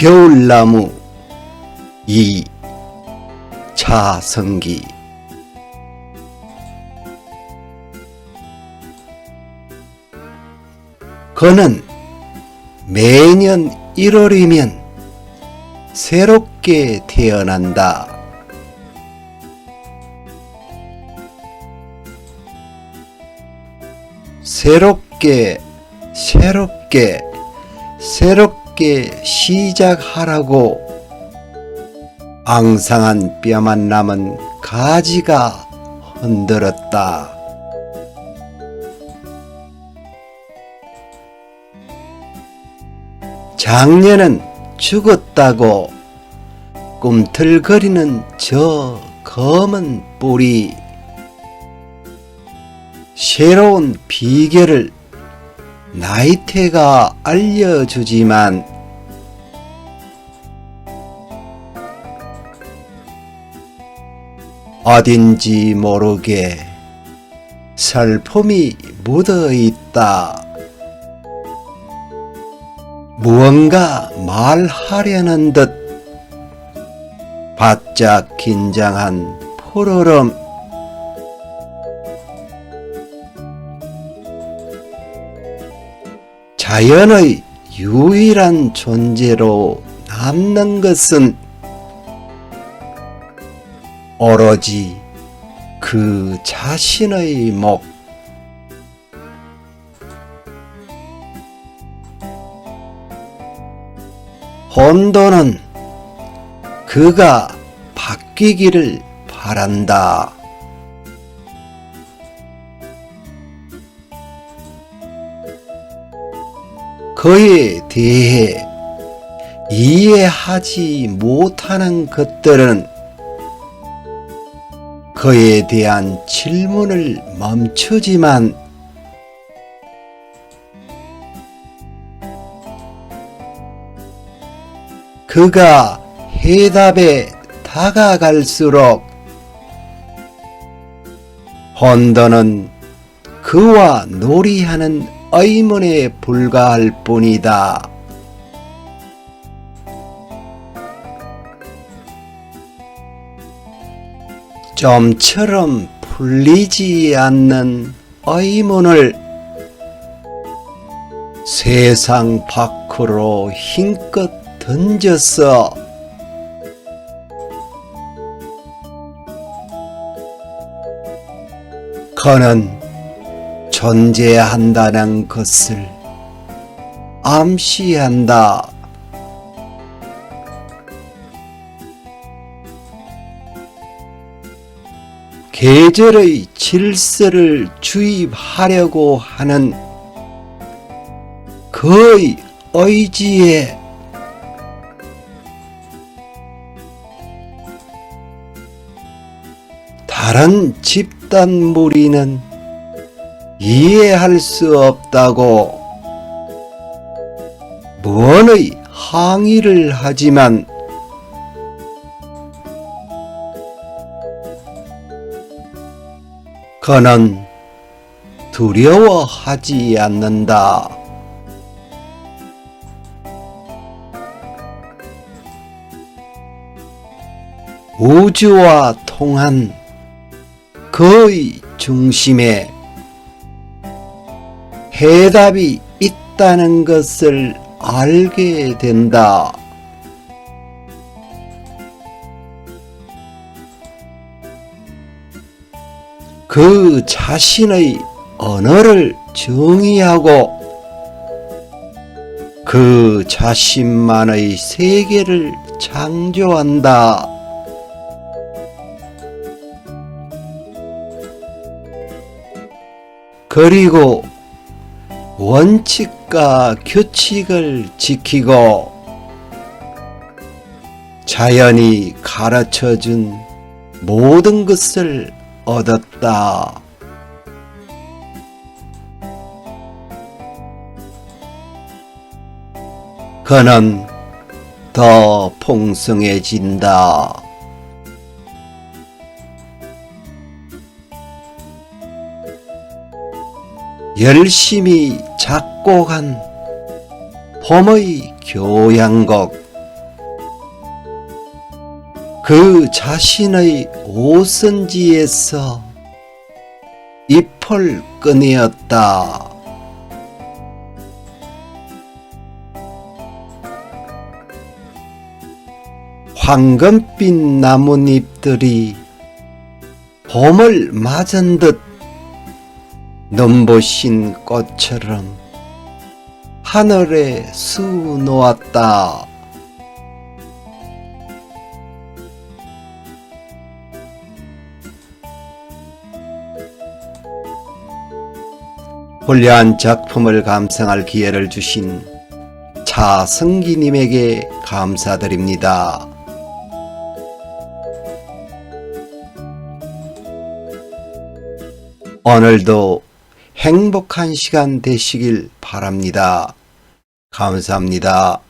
겨울나무 이 차성기 그는 매년 1월이면 새롭게 태어난다. 새롭게, 새롭게, 새롭게 시작하라고 앙상한 뼈만 남은 가지가 흔들었다. 작년은 죽었다고 꿈틀거리는 저 검은 뿌리 새로운 비결을 나이테가 알려주지만 어딘지 모르게 슬픔이 묻어 있다. 무언가 말하려는 듯 바짝 긴장한 푸르름 자연의 유일한 존재로 남는 것은 오로지 그 자신의 목 혼돈은 그가 바뀌기를 바란다. 그에 대해 이해하지 못하는 것들은 그에 대한 질문을 멈추지만 그가 해답에 다가갈수록 혼돈은 그와 놀이하는 의문에 불과할 뿐이다. 좀처럼 풀리지 않는 의문을 세상 밖으로 힘껏 던졌어. 그는 존재한다는 것을 암시한다. 계절의 질서를 주입하려고 하는 그의 의지에 다른 집단 무리는 이해할 수 없다고 무언의 항의를 하지만 그는 두려워하지 않는다. 우주와 통한 그의 중심에 해답이 있다는 것을 알게 된다. 그 자신의 언어를 정의하고 그 자신만의 세계를 창조한다. 그리고 원칙과 규칙을 지키고 자연이 가르쳐 준 모든 것을 얻었다. 그는 더 풍성해진다. 열심히 작곡한 봄의 교향곡 그 자신의 오선지에서 잎을 꺼내었다. 황금빛 나뭇잎들이 봄을 맞은 듯 눈부신 꽃처럼 하늘에 수놓았다. 훌륭한 작품을 감상할 기회를 주신 차승기님에게 감사드립니다. 오늘도 행복한 시간 되시길 바랍니다. 감사합니다.